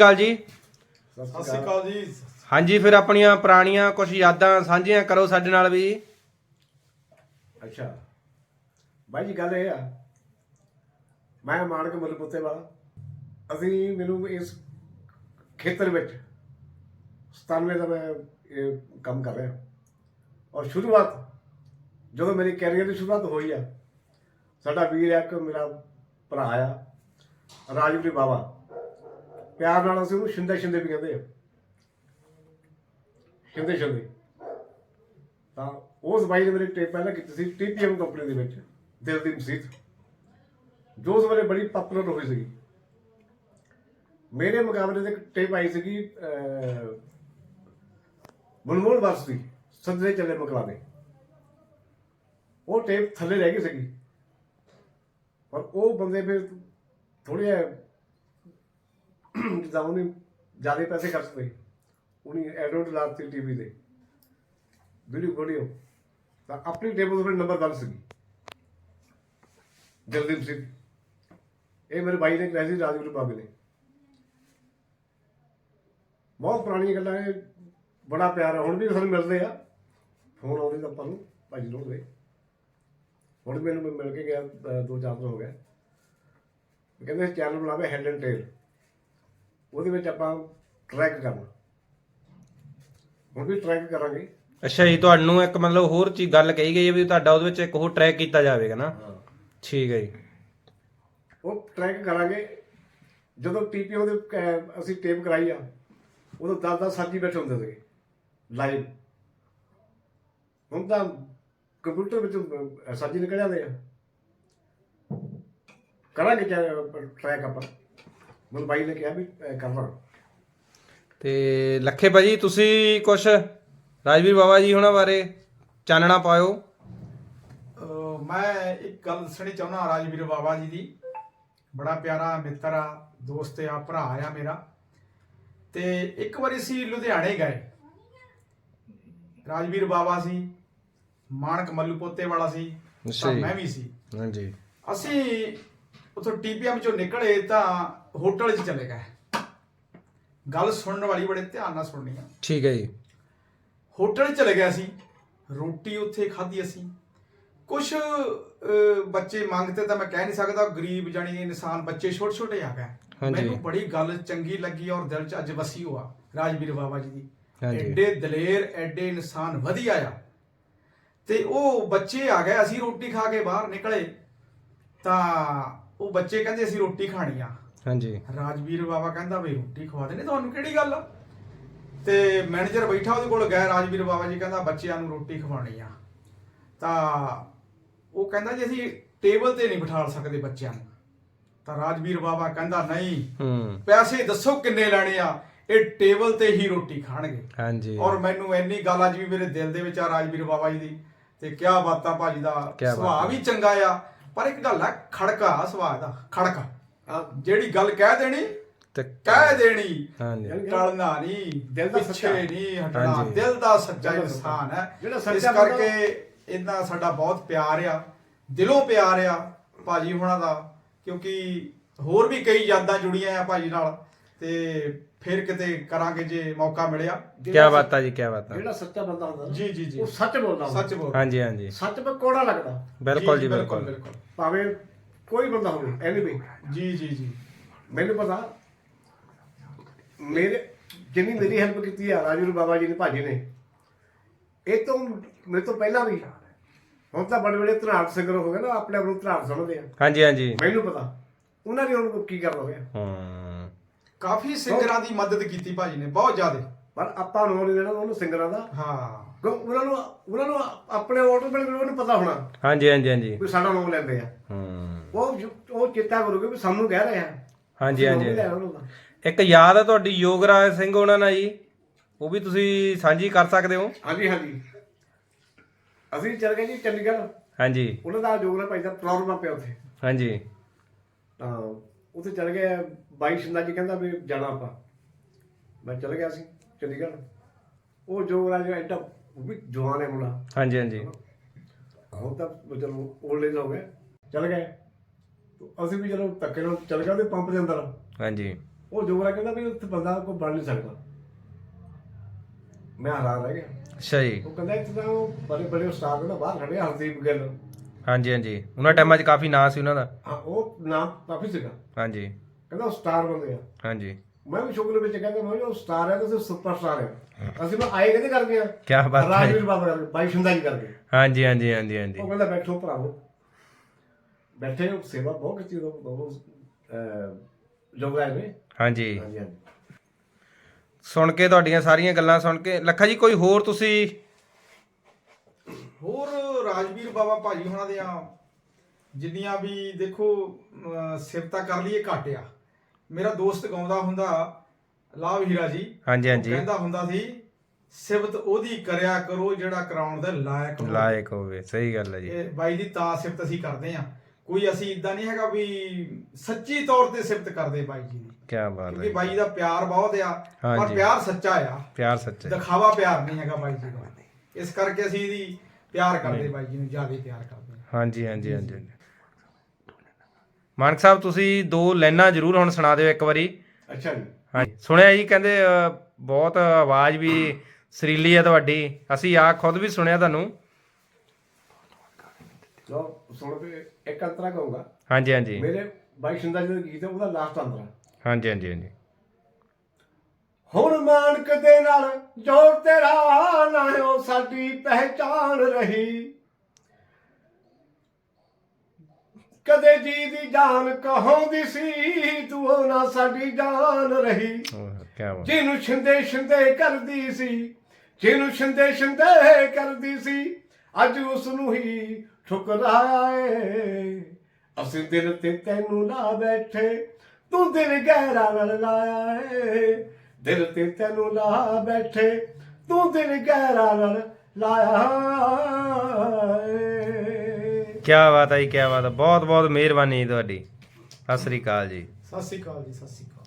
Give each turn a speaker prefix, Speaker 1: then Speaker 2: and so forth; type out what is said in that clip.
Speaker 1: ਅਕਾਲ ਜੀ।
Speaker 2: ਸਤਿ ਸ਼੍ਰੀ ਅਕਾਲ ਜੀ।
Speaker 1: ਹਾਂਜੀ ਫਿਰ ਆਪਣੀਆਂ ਪੁਰਾਣੀਆਂ ਕੁਝ ਯਾਦਾਂ ਸਾਂਝੀਆਂ ਕਰੋ ਸਾਡੇ ਨਾਲ ਵੀ।
Speaker 2: ਅੱਛਾ। ਬਾਈ ਜੀ ਗੱਲ ਇਹ ਆ। ਮੈਂ ਮਾਨਕ ਮਲਪੁੱਤੇ ਵਾਲਾ। ਅਸੀਂ ਮੈਨੂੰ ਇਸ ਖੇਤਰ ਵਿੱਚ 97 ਦਾ ਮੈਂ ਇਹ ਕੰਮ ਕਰ ਰਿਹਾ। ਔਰ ਸ਼ੁਰੂਆਤ ਜਦੋਂ ਮੇਰੀ ਕੈਰੀਅਰ ਦੀ ਸ਼ੁਰੂਆਤ ਹੋਈ ਆ ਸਾਡਾ ਵੀਰ ਇੱਕ ਮੇਰਾ ਭਰਾ ਆ ਰਾਜਵੀਰ ਬਾਬਾ ਪਿਆਰ ਨਾਲ ਅਸੀਂ ਉਹਨੂੰ ਸ਼ਿੰਦੇ ਸ਼ਿੰਦੇ ਵੀ ਕਹਿੰਦੇ ਆ। ਸ਼ਿੰਦੇ ਸ਼ਿੰਦੇ। ਤਾਂ ਉਸ ਬਾਈ ਨੇ ਮੇਰੀ ਟੇਪ ਪਹਿਲਾਂ ਕੀਤੀ ਸੀ ਟੀਪੀਐਮ ਕੰਪਨੀ ਦੇ ਵਿੱਚ ਦਿਲ ਦੀ ਮਸੀਤ ਜੋ ਉਸ ਵੇਲੇ ਬੜੀ ਪਪੂਲਰ ਹੋਈ ਸੀਗੀ। ਮੇਰੇ ਮੁਕਾਬਲੇ ਤੇ ਇੱਕ ਟੇਪ ਆਈ ਸੀਗੀ ਮਨਮੋਹਨ ਵਰਸ ਦੀ, ਸੱਜਰੇ ਚੱਲੇ ਮੁਕਲਾਵੇ ਉਹ ਟੇਪ ਥੱਲੇ ਰਹਿ ਗਈ ਸੀਗੀ। ਪਰ ਉਹ ਬੰਦੇ ਫਿਰ ਥੋੜੇ ਜਿੱਦਾਂ ਉਹਨੇ ਜ਼ਿਆਦਾ ਪੈਸੇ ਖਰਚ ਪਏ ਉਹਨੇ ਐਡਵਰਟ ਲਾਤੀ ਟੀਵੀ ਤੇ ਵੀਡੀਓ ਵੀਡੀਓ ਤਾਂ ਆਪਣੀ ਟੇਬਲ ਉੱਪਰ ਨੰਬਰ 1 ਸੀਗੀ। ਜਲਦੀਪ ਸਿੰਘ। ਇਹ ਮੇਰੇ ਭਾਈ ਨੇ ਕਿਹਾ ਸੀ ਰਾਜਗੁਰੂ ਬਾਬੇ ਨੇ। ਬਹੁਤ ਪੁਰਾਣੀਆਂ ਗੱਲਾਂ ਇਹ ਬੜਾ ਪਿਆਰ ਹੈ ਹੁਣ ਵੀ ਸਾਨੂੰ ਮਿਲਦੇ ਆ। ਫੋਨ ਆਉਂਦੇ ਤਾਂ ਆਪਾਂ ਨੂੰ ਭਾਜੀ ਲੋੜ ਦੇ। ਹੁਣ ਵੀ ਮੈਨੂੰ ਮਿਲ ਕੇ ਗਿਆ ਦੋ ਚਾਰ ਦਿਨ ਹੋ ਗਏ। ਕਹਿੰਦੇ ਚੈਨਲ ਬਣਾਵੇ ਹੈਡ ਐਂਡ ਟੇਲ ਉਹਦੇ ਵਿੱਚ ਆਪਾਂ ਟਰੈਕ ਕਰਨਾ। ਹੁਣ ਵੀ ਟਰੈਕ ਕਰਾਂਗੇ।
Speaker 1: ਅੱਛਾ ਜੀ ਤੁਹਾਨੂੰ ਇੱਕ ਮਤਲਬ ਹੋਰ ਚੀਜ਼ ਗੱਲ ਕਹੀ ਗਈ ਹੈ ਵੀ ਤੁਹਾਡਾ ਉਹਦੇ ਵਿੱਚ ਇੱਕ ਹੋਰ ਟਰੈਕ ਕੀਤਾ ਜਾਵੇਗਾ ਨਾ? ਠੀਕ ਹੈ ਜੀ।
Speaker 2: ਉਹ ਟਰੈਕ ਕਰਾਂਗੇ। ਜਦੋਂ ਟੀਪੀਓ ਦੇ ਕ- ਅਸੀਂ ਟੇਪ ਕਰਾਈ ਆ ਉਦੋਂ 10 10 ਸਾਥੀ ਬੈਠੇ ਹੁੰਦੇ ਸੀਗੇ ਲਾਈਵ ਹੁਣ ਤਾਂ ਕੰਪਿਊਟਰ ਵਿੱਚ ਸਾਥੀ ਨਿਕਲ ਜਾਂਦੇ ਆ। ਕਰਾਂਗੇ ਟਰੈਕ ਆਪਾਂ? ਮਨ ਬਾਈ ਨੇ ਕਿਹਾ ਵੀ ਅਹ, ਕਰਨਾ
Speaker 1: ਤੇ ਲੱਖੇ ਭਾਜੀ ਤੁਸੀਂ ਕੁਝ ਰਾਜਵੀਰ ਬਾਬਾ ਜੀ ਹੁਣਾਂ ਬਾਰੇ ਚਾਨਣਾ ਪਾਇਓ।
Speaker 3: ਅਹ ਮੈਂ ਇੱਕ ਗੱਲ ਦੱਸਣੀ ਚਾਹੁੰਦਾ ਰਾਜਵੀਰ ਬਾਬਾ ਜੀ ਦੀ। ਬੜਾ ਪਿਆਰਾ ਮਿੱਤਰ ਆ ਦੋਸਤ ਆ ਭਰਾ ਆ ਮੇਰਾ। ਤੇ ਇੱਕ ਵਾਰੀ ਅਸੀਂ ਲੁਧਿਆਣੇ ਗਏ। ਰਾਜਵੀਰ ਬਾਬਾ ਸੀ ਮਾਨਕ ਮੱਲੂ ਪੋਤੇ ਵਾਲਾ ਸੀ
Speaker 1: ਅੱਛਾ
Speaker 3: ਤਾਂ
Speaker 1: ਜੀ।
Speaker 3: ਮੈਂ ਵੀ ਸੀ।
Speaker 1: ਹਾਂਜੀ।
Speaker 3: ਅਸੀਂ ਉਥੋਂ ਟੀਪੀਐਮ ਚੋਂ ਨਿਕਲੇ ਤਾਂ ਹੋਟਲ 'ਚ ਚਲੇ ਗਏ। ਗੱਲ ਸੁਣਨ ਵਾਲੀ ਬੜੇ ਧਿਆਨ ਨਾਲ ਸੁਣਨੀ ਆ।
Speaker 1: ਠੀਕ ਹੈ ਜੀ।
Speaker 3: ਹੋਟਲ 'ਚ ਚਲੇ ਗਏ ਅਸੀਂ। ਰੋਟੀ ਉੱਥੇ ਖਾਧੀ ਅਸੀਂ। ਕੁਝ ਬੱਚੇ ਮੰਗਤੇ ਤਾਂ ਮੈਂ ਕਹਿ ਨਹੀਂ ਸਕਦਾ ਗਰੀਬ ਜਾਨੀ ਇਨਸਾਨ ਬੱਚੇ ਛੋਟੇ ਛੋਟੇ ਆ ਗਏ। ਮੈਨੂੰ ਬੜੀ ਗੱਲ ਚੰਗੀ ਲੱਗੀ ਔਰ ਦਿਲ 'ਚ ਅੱਜ ਵਸੀ ਹੋਆ ਰਾਜਵੀਰ ਬਾਬਾ ਜੀ ਦੀ। ਐਡੇ ਦਲੇਰ ਐਡੇ ਇਨਸਾਨ ਵਧੀਆ ਆ। ਤੇ ਉਹ ਬੱਚੇ ਆ ਗਏ ਅਸੀਂ ਰੋਟੀ ਖਾ ਕੇ ਬਾਹਰ ਨਿਕਲੇ। ਤਾਂ ਉਹ ਬੱਚੇ ਕਹਿੰਦੇ ਅਸੀਂ ਰੋਟੀ ਖਾਣੀ ਆ।
Speaker 1: ਹਾਂਜੀ।
Speaker 3: ਰਾਜਵੀਰ ਬਾਬਾ ਕਹਿੰਦਾ ਵੀ ਰੋਟੀ ਖਵਾ ਦੇਣੇ ਤੁਹਾਨੂੰ ਕਿਹੜੀ ਗੱਲ? ਆ ਤੇ ਮੈਨੇਜਰ ਬੈਠਾ ਉਹਦੇ ਕੋਲ ਗਿਆ ਰਾਜਵੀਰ ਬਾਬਾ ਜੀ ਕਹਿੰਦਾ ਬੱਚਿਆਂ ਨੂੰ ਰੋਟੀ ਖਵਾਣੀ ਆ। ਤਾਂ ਉਹ ਕਹਿੰਦਾ ਜੀ ਅਸੀਂ ਟੇਬਲ ਤੇ ਨਹੀਂ ਬਿਠਾ ਸਕਦੇ ਬੱਚਿਆਂ ਨੂੰ। ਤਾਂ ਰਾਜਵੀਰ ਬਾਬਾ ਕਹਿੰਦਾ ਨਹੀਂ
Speaker 1: ਹੂੰ।
Speaker 3: ਪੈਸੇ ਦੱਸੋ ਕਿੰਨੇ ਲੈਣੇ ਆ? ਇਹ ਟੇਬਲ ਤੇ ਹੀ ਰੋਟੀ ਖਾਣਗੇ।
Speaker 1: ਹਾਂਜੀ।
Speaker 3: ਔਰ ਮੈਨੂੰ ਇੰਨੀ ਗੱਲ ਅੱਜ ਵੀ ਮੇਰੇ ਦਿਲ ਦੇ ਵਿੱਚ ਆ ਰਾਜਵੀਰ ਬਾਬਾ ਜੀ ਦੀ। ਤੇ ਕਿਆ ਬਾਤਾਂ ਭਾਜੀ ਦਾ। ਸੁਭਾਅ ਵੀ ਚੰਗਾ ਆ ਪਰ ਇੱਕ ਗੱਲ ਆ ਖੜਕਾ ਸੁਭਾਅ ਦਾ ਖੜਕਾ। ਜਿਹੜੀ ਗੱਲ ਕਹਿ ਦੇਣੀ
Speaker 1: ਤੇ
Speaker 3: ਕਹਿ ਦੇਣੀ।
Speaker 1: ਹਾਂਜੀ।
Speaker 3: ਟਲਣਾ ਨਹੀਂ
Speaker 2: ਦਿਲ ਦਾ ਸੱਚਾ।
Speaker 3: ਨਹੀਂ ਹਟਣਾ। ਦਿਲ ਦਾ ਸੱਚਾ ਇਨਸਾਨ ਹੈ।
Speaker 2: ਜਿਹੜਾ
Speaker 3: ਇਸ ਕਰਕੇ ਇਹਨਾਂ ਸਾਡਾ ਬਹੁਤ ਪਿਆਰ ਆ। ਦਿਲੋਂ ਪਿਆਰ ਆ ਭਾਜੀ ਹੁਣਾਂ ਦਾ ਕਿਉਂਕਿ ਹੋਰ ਵੀ ਕਈ ਯਾਦਾਂ ਜੁੜੀਆਂ ਆ ਭਾਜੀ ਨਾਲ। ਤੇ ਫਿਰ ਕਿਤੇ ਕਰਾਂਗੇ ਜੇ ਮੌਕਾ ਮਿਲਿਆ।
Speaker 1: ਕੀ ਬਾਤ ਆ ਜੀ ਕੀ ਬਾਤ। ਆ
Speaker 2: ਜਿਹੜਾ ਸੱਚਾ ਬੰਦਾ ਹੁੰਦਾ
Speaker 3: ਜੀ ਜੀ ਜੀ।
Speaker 2: ਉਹ ਸੱਚ ਬੋਲਦਾ ਹੁੰਦਾ।
Speaker 3: ਸੱਚ ਬੋਲ
Speaker 1: ਹਾਂਜੀ ਹਾਂਜੀ।
Speaker 2: ਸੱਚ ਕੋੜਾ ਲੱਗਦਾ।
Speaker 1: ਬਿਲਕੁਲ ਜੀ ਬਿਲਕੁਲ।
Speaker 3: ਬਿਲਕੁਲ।
Speaker 2: ਭਾਵੇਂ ਕੋਈ ਬੰਦਾ ਹੋਵੇ ਐਨੀਵੇ
Speaker 3: ਜੀ ਜੀ ਜੀ।
Speaker 2: ਮੈਨੂੰ ਪਤਾ ਮੇਰੇ ਜਿੰਨੀ ਮੇਰੀ ਹੈਲਪ ਕੀਤੀ ਆ ਰਾਜੂਰ ਬਾਬਾ ਜੀ ਨੇ ਭਾਜੀ ਨੇ ਇਹ ਤੋਂ ਮੇਰੇ ਤੋਂ ਪਹਿਲਾਂ ਵੀ ਹੁਣ ਤਾਂ ਬੜੇ ਬੜੇ ਧਨਾੜ ਸਿੰਗਰ ਹੋ ਗਏ ਨਾ ਆਪਣੇ ਆਪ ਨੂੰ ਧਨਾੜ ਸਮਝਦੇ ਆ।
Speaker 1: ਹਾਂਜੀ ਹਾਂਜੀ।
Speaker 2: ਮੈਨੂੰ ਪਤਾ ਉਹਨਾਂ ਨੇ ਹੁਣ ਕੀ ਕਰਨਾ ਹੋਇਆ।
Speaker 1: ਹੂੰ।
Speaker 3: ਕਾਫੀ ਸਿੰਗਰਾਂ ਦੀ ਮਦਦ ਕੀਤੀ ਭਾਜੀ ਨੇ ਬਹੁਤ ਜ਼ਿਆਦਾ।
Speaker 2: ਪਰ ਆਪਾਂ ਨੂੰ ਨਹੀਂ ਦੇਣਾ ਉਹਨੂੰ ਸਿੰਗਰਾਂ ਦਾ।
Speaker 3: ਹਾਂ।
Speaker 2: ਕਿਉਂ? ਉਹਨਾਂ ਨੂੰ ਉਹਨਾਂ ਨੂੰ ਆਪਣੇ ਆਟੋਮੈਟਿਕ ਉਹਨੂੰ ਪਤਾ ਹੋਣਾ।
Speaker 1: ਹਾਂਜੀ ਹਾਂਜੀ ਹਾਂਜੀ।
Speaker 2: ਵੀ ਸਾਡਾ ਨਾਮ ਲੈਂਦੇ ਆ।
Speaker 1: ਹੂੰ।
Speaker 2: ਉਹ ਉਹ ਚੇਤਾ ਕਰੋਗੇ ਵੀ ਸਾਨੂੰ ਕਹਿ ਰਹੇ ਆ।
Speaker 1: ਹਾਂਜੀ ਹਾਂਜੀ। ਇੱਕ ਯਾਦ ਆ ਤੁਹਾਡੀ ਯੋਗਰਾਜ ਸਿੰਘ ਉਹਨਾਂ ਨਾਲ ਜੀ। ਉਹ ਵੀ ਤੁਸੀਂ ਸਾਂਝੀ ਕਰ ਸਕਦੇ ਹੋ?
Speaker 2: ਹਾਂਜੀ ਹਾਂਜੀ। ਅਸੀਂ ਚੱਲ ਗਏ ਜੀ ਚੰਡੀਗੜ੍ਹ।
Speaker 1: ਹਾਂਜੀ।
Speaker 2: ਉਹਨਾਂ ਦਾ ਜੋਗਰਾ ਭਾਈ ਦਾ ਪ੍ਰੋਗਰਾਮ ਪਿਆ ਉੱਥੇ।
Speaker 1: ਹਾਂਜੀ।
Speaker 2: ਤਾਂ ਉੱਥੇ ਚਲ ਗਏ ਬਾਈ ਸ਼ਿੰਦਾ ਜੀ ਕਹਿੰਦਾ ਵੀ ਜਾਣਾ ਆਪਾਂ। ਮੈਂ ਚਲ ਗਿਆ ਸੀ। ਚੰਡੀਗੜ੍ਹ। ਉਹ ਜੋਗਰਾਜ ਐਡਾ ਉਹ ਵੀ ਜਵਾਨ ਹੈ ਮੁੰਡਾ।
Speaker 1: ਹਾਂਜੀ ਹਾਂਜੀ।
Speaker 2: ਹੁਣ ਤਾਂ ਚਲੋ 올ਡ ਏਜ ਹੋ ਗਏ ਚਲ ਗਏ। ਤੇ ਅਸੀਂ ਵੀ ਚਲੋ ਧੱਕੇ ਨਾਲ ਚਲ ਗਏ ਉਹਦੇ ਪੰਪ ਦੇ ਅੰਦਰ।
Speaker 1: ਹਾਂਜੀ।
Speaker 2: ਉਹ ਜੋਗਰਾ ਕਹਿੰਦਾ ਵੀ ਉੱਥੇ ਬੰਦਾ ਕੋਈ ਬਣ ਨਹੀਂ ਸਕਦਾ। ਮੈਂ ਹੈਰਾਨ ਰਹਿ ਗਿਆ।
Speaker 1: ਅੱਛਾ ਜੀ।
Speaker 2: ਉਹ ਕਹਿੰਦਾ ਇੱਥੇ ਤਾਂ ਉਹ ਬੜੇ ਬੜੇ ਉਸਤਾਦ ਨੇ ਨਾ ਬਾਹਰ ਖੜੇ ਆ, ਹਰਦੀਪ ਗਿੱਲ।
Speaker 1: ਹਾਂਜੀ ਹਾਂਜੀ। ਉਹਨਾਂ ਟਾਈਮਾਂ 'ਚ ਕਾਫੀ ਨਾਂ ਸੀ ਉਹਨਾਂ ਦਾ।
Speaker 2: ਹਾਂ ਉਹ ਨਾਮ ਕਾਫੀ ਸੀਗਾ।
Speaker 1: ਹਾਂਜੀ।
Speaker 2: ਕਹਿੰਦਾ ਉਹ ਸਟਾਰ ਬੰਦੇ ਆ।
Speaker 1: ਹਾਂਜੀ।
Speaker 2: ਮੈਂ ਵੀ ਸ਼ੁਗਲ ਵਿੱਚ ਕਹਿੰਦਾ ਮੈਂ ਉਹ ਸਟਾਰ ਹੈ ਤੇ ਸੁਪਰ ਸਟਾਰ ਹੈ। ਅਸੀਂ ਮੈਂ ਆਏ ਕਹਿੰਦੇ ਕਰ ਗਿਆ
Speaker 1: ਕੀ ਬਾਤ ਹੈ।
Speaker 2: ਰਾਜਵੀਰ ਬਾਬਾ ਕਰਕੇ ਬਾਈ ਸ਼ਿੰਦਾ ਜੀ ਕਰਕੇ।
Speaker 1: ਹਾਂਜੀ ਹਾਂਜੀ ਹਾਂਜੀ ਹਾਂਜੀ।
Speaker 2: ਉਹ ਕਹਿੰਦਾ ਬੈਠੋ ਭਰਾਵੋ। ਬੈਠੇ ਹੋ, ਸੇਵਾ ਬਹੁਤ ਕੀਤੀ ਉਹ ਬਹੁਤ ਜੋਗਰਾ ਨੇ।
Speaker 1: ਹਾਂਜੀ।
Speaker 2: ਹਾਂਜੀ ਹਾਂਜੀ।
Speaker 1: ਸੁਣ ਕੇ ਤੁਹਾਡੀਆਂ ਸਾਰੀਆਂ ਗੱਲਾਂ ਸੁਣ ਕੇ। ਲੱਖਾ ਜੀ ਕੋਈ ਹੋਰ ਤੁਸੀਂ?
Speaker 3: ਹੋਰ ਰਾਜਵੀਰ ਬਾਬਾ ਭਾਜੀ ਹੁਣਾਂ ਦੀਆਂ ਜਿੰਨੀਆਂ ਵੀ ਦੇਖੋ ਸਿਫਤਾਂ ਕਰ ਲਈਏ ਘੱਟ ਆ। ਮੇਰਾ ਦੋਸਤ ਗਾਉਂਦਾ ਹੁੰਦਾ ਲਾਭ ਹੀਰਾ ਜੀ।
Speaker 1: ਹਾਂਜੀ ਹਾਂਜੀ।
Speaker 3: ਕਹਿੰਦਾ ਹੁੰਦਾ ਸੀ ਸਿਫਤ ਉਹਦੀ ਕਰਿਆ ਕਰੋ ਜਿਹੜਾ ਕਰਾਉਣ ਦੇ ਲਾਇਕ ਹੋਵੇ।
Speaker 1: ਲਾਇਕ ਹੋਵੇ ਸਹੀ ਗੱਲ ਹੈ ਜੀ।
Speaker 3: ਇਹ ਬਾਈ ਦੀ ਤਾਂ ਸਿਫਤ ਅਸੀਂ ਕਰਦੇ ਆ ਕੋਈ ਅਸੀਂ ਇਦਾਂ ਨਹੀਂ ਹੈਗਾ ਵੀ ਸੱਚੀ ਤੌਰ ਤੇ ਸਿਫਤ ਕਰਦੇ ਬਾਈ ਜੀ ਦੀ।
Speaker 1: ਕੀ ਬਾਤ ਹੈ ਜੀ।
Speaker 3: ਬਾਈ ਦਾ ਪਿਆਰ ਬਹੁਤ ਆ ਪਰ। ਪਿਆਰ ਸੱਚਾ ਆ।
Speaker 1: ਪਿਆਰ ਸੱਚਾ ਹੈ।
Speaker 3: ਦਿਖਾਵਾ ਪਿਆਰ ਨਹੀਂ ਹੈਗਾ ਬਾਈ ਜੀ ਦਾ। ਇਸ ਕਰਕੇ ਅਸੀਂ ਇਹਦੀ ਪਿਆਰ ਕਰਦੇ ਬਾਈ ਜੀ ਨੂੰ ਜ਼ਿਆਦਾ ਪਿਆਰ ਕਰਦੇ
Speaker 1: ਹਾਂਜੀ ਹਾਂਜੀ ਹਾਂਜੀ। ਮਾਨਕ ਸਾਹਿਬ ਤੁਸੀਂ ਦੋ ਲਾਈਨਾਂ ਜ਼ਰੂਰ ਹੁਣ ਸੁਣਾ ਦਿਓ ਇੱਕ ਵਾਰੀ।
Speaker 2: ਅੱਛਾ ਜੀ।
Speaker 1: ਹਾਂਜੀ। ਸੁਣਿਆ ਜੀ ਕਹਿੰਦੇ ਬਹੁਤ ਆਵਾਜ਼ ਵੀ ਸਰੀਲੀ ਹੈ ਤੁਹਾਡੀ। ਅਸੀਂ ਆ ਖੁਦ ਵੀ ਸੁਣਿਆ ਤੁਹਾਨੂੰ।
Speaker 2: ਲੋ ਸੁਣ ਕੇ ਇੱਕ ਅੰਤਰਾ ਕਹੂੰਗਾ।
Speaker 1: ਹਾਂਜੀ ਹਾਂਜੀ।
Speaker 2: ਮੇਰੇ ਬਾਈ ਸ਼ਿੰਦਾ ਜੀ ਦਾ ਗੀਤ ਹੈ ਉਹਦਾ ਲਾਸਟ ਅੰਤਰਾ।
Speaker 1: ਹਾਂਜੀ ਹਾਂਜੀ ਹਾਂਜੀ।
Speaker 2: ਹੁਣ ਮਾਨਕ ਦੇ ਨਾਲ ਜੋੜ ਤੇਰਾ ਨਾ ਉਹ ਸਾਡੀ ਪਹਿਚਾਨ ਰਹੀ। ਕਦੇ ਜੀ ਦੀ ਜਾਨ ਕਹਾਉਂਦੀ ਸੀ ਤੂੰ ਉਹ ਨਾ ਸਾਡੀ ਜਾਨ ਰਹੀ। ਜਿਹਨੂੰ ਛਿੰਦੇ ਛਿੰਦੇ ਕਰਦੀ ਸੀ ਜਿਹਨੂੰ ਛਿੰਦੇ ਛਿੰਦੇ ਕਰਦੀ ਸੀ ਅੱਜ ਉਸ ਨੂੰ ਹੀ ਠੁਕਰਾਇਆ ਏ ਅਸੀਂ ਦਿਲ ਤੇ ਤੈਨੂੰ ਲਾ ਬੈਠੇ ਤੂੰ ਦਿਲ ਗਹਿਰਾ ਨਾਲ ਲਾਇਆ ਏ। ਦਿਲ ਤੇ ਤੈਨੂੰ ਲਾ ਬੈਠੇ ਤੂੰ ਦਿਲ ਗਹਿਰਾ ਨਾਲ ਲਾਇਆ ਏ।
Speaker 1: ਕੀ ਬਾਤ ਹੈ ਜੀ ਕੀ ਬਾਤ ਹੈ ਬਹੁਤ ਬਹੁਤ ਮਿਹਰਬਾਨੀ ਜੀ ਤੁਹਾਡੀ। ਸਤਿ ਸ੍ਰੀ ਅਕਾਲ ਜੀ।
Speaker 3: ਸਤਿ ਸ਼੍ਰੀ ਅਕਾਲ ਜੀ, ਸਤਿ ਸ਼੍ਰੀ ਅਕਾਲ।